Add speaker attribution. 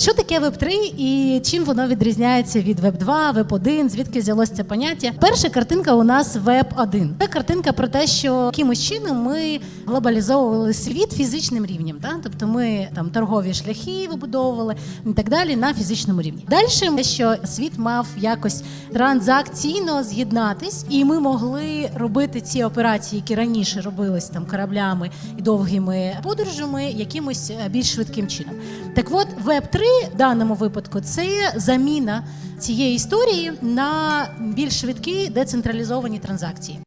Speaker 1: Що таке Web 3 і чим воно відрізняється від Web 2, Web 1, звідки взялося це поняття? Перша картинка у нас Web 1. Це картинка про те, що якимось чином ми глобалізовували світ фізичним рівнем. Да? Тобто ми там торгові шляхи вибудовували і так далі на фізичному рівні. Далі що світ мав якось транзакційно з'єднатись, і ми могли робити ці операції, які раніше робились там кораблями і довгими подорожами, якимось е, більш швидким чином. Так от, Web 3 в даному випадку це заміна цієї історії на більш швидкі децентралізовані транзакції.